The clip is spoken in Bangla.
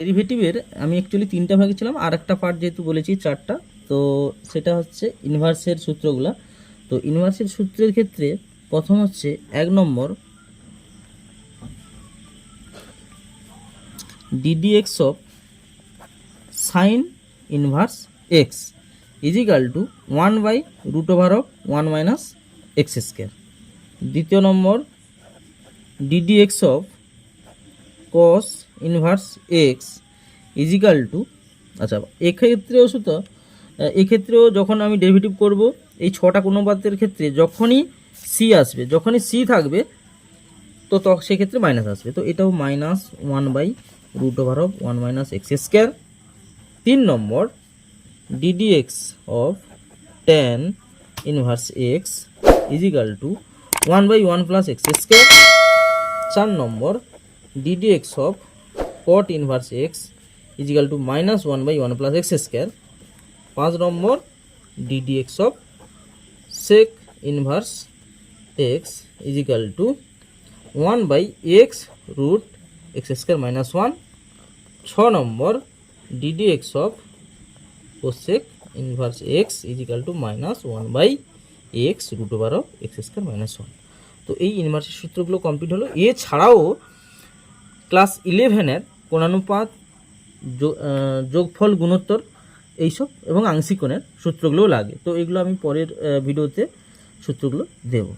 ডেরিভেটিভের আমি অ্যাকচুয়ালি তিনটা ভাগে ছিলাম আর একটা পার্ট যেহেতু বলেছি, চারটা, তো সেটা হচ্ছে ইনভার্সের সূত্রগুলা। তো ইনভার্সের সূত্রের ক্ষেত্রে প্রথম হচ্ছে এক নম্বর D D X of sine inverse X is equal to one by root over of one minus X square দ্বিতীয় নম্বর D D X of cos inverse X is equal to আচ্ছা এক্ষেত্রেও শুধু এক্ষেত্রেও যখন আমি ডেরিভেটিভ করব, এই ছটা কোনোপাতের ক্ষেত্রে যখনই সি আসবে, যখনই সি থাকবে, তো তো, সেক্ষেত্রে মাইনাস আসবে। তো এটাও minus one by root over of one minus X square তিন নম্বর D D X of tan inverse X is equal to one by one plus X square চার নম্বর D D X of cot inverse X is equal to minus one by one plus X square পাঁচ নম্বর D D X of sec inverse X is equal to one by X root X square minus one ছ নম্বর D D X of cosec inverse X is equal to minus one by X root over of X square minus one তো এই ইনভার্সের সূত্রগুলো কমপ্লিট হলো। এছাড়াও ক্লাস ইলেভেনের কোণানুপাত যোগফল, গুণোত্তর এইসব এবং আংশিকোণের সূত্রগুলোও লাগে। তো এগুলো আমি পরের ভিডিওতে সূত্রগুলো দেবো।